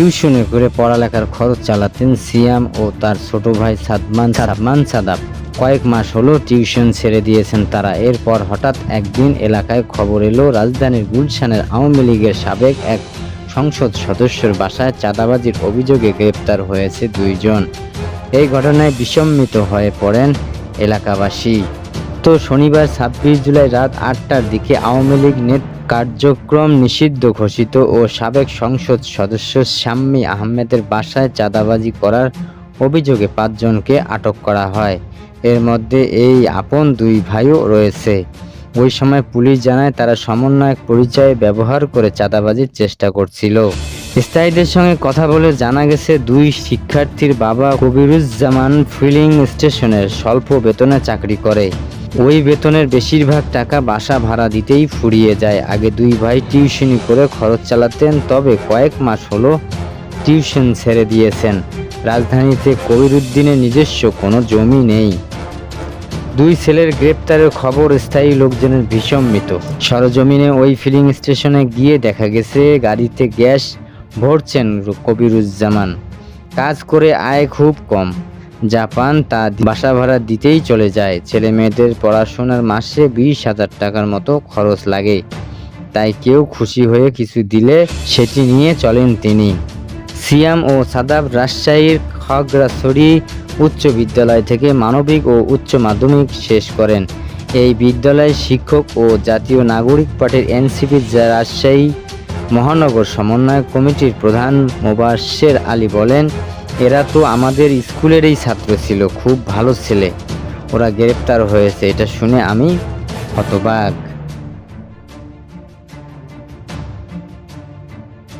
টিউশনে করে পড়ালেখার খরচ চালাতেন সিয়াম ও তার ছোট ভাই সাদমান সাদমান সাদাব। কয়েক মাস হলো টিউশন ছেড়ে দিয়েছেন তারা। এরপর হঠাৎ একদিন এলাকায় খবর এলো, রাজধানীর গুলশানের আওয়ামী লীগের সাবেক এক সংসদ সদস্যের বাসায় চাঁদাবাজির অভিযোগে গ্রেপ্তার হয়েছে দুইজন। এই ঘটনায় বিসম্মিত হয়ে পড়েন এলাকাবাসী। তো শনিবার ছাব্বিশ জুলাই রাত আটটার দিকে আওয়ামী লীগ নেত কার্যক্রম নিষিদ্ধ ঘোষিত ও সাবেক সংসদ সদস্য শাম্মী আহমেদের বাসায় চাঁদাবাজি করার অভিযোগে পাঁচজনকে আটক করা হয়। এর মধ্যে এই আপন দুই ভাইও রয়েছে। ওই সময় পুলিশ জানায়, তারা সমন্বয়ক পরিচয় ব্যবহার করে চাঁদাবাজির চেষ্টা করছিল। স্থায়ীদের সঙ্গে কথা বলে জানা গেছে, দুই শিক্ষার্থীর বাবা কবিরুজ্জামান ফিলিং স্টেশনের স্বল্প বেতনে চাকরি করে। ওই বেতনের বেশিরভাগ টাকা বাসা ভাড়া দিতেই ফুরিয়ে যায়। আগে দুই ভাই টিউশনি করে খরচ চালাতেন, তবে কয়েক মাস হলো টিউশন ছেড়ে দিয়েছেন। রাজধানীতে কবিরুদ্দিনের নিজস্ব কোনো জমি নেই। দুই ছেলের গ্রেপ্তারের খবর স্থায়ী লোকজনের ভীষম্মিত সরজমিনে ওই ফিলিং স্টেশনে গিয়ে দেখা গেছে, গাড়িতে গ্যাস ভরছেন কবিরুজ্জামান। কাজ করে আয় খুব কম। যা পান তা বাসা ভাড়া দিতেই চলে যায়। ছেলে মেয়েদের পড়াশোনার মাসে বিশ হাজার টাকার মতো খরচ লাগে। তাই কেউ খুশি হয়ে কিছু দিলে সেটি নিয়ে চলেন তিনি। সিয়াম ও সাদাব রাজশাহীর খাগড়াছড়ি উচ্চ বিদ্যালয় থেকে মানবিক ও উচ্চ মাধ্যমিক শেষ করেন। এই বিদ্যালয়ের শিক্ষক ও জাতীয় নাগরিক পার্টির এনসিপি রাজশাহী মহানগর সমন্বয় কমিটির প্রধান মোবাশ্বের আলী বলেন এরা তো আমাদের স্কুলেরই ছাত্র ছিল, খুব ভালো ছেলে। ওরা গ্রেপ্তার হয়েছে, এটা শুনে আমি হতবাক।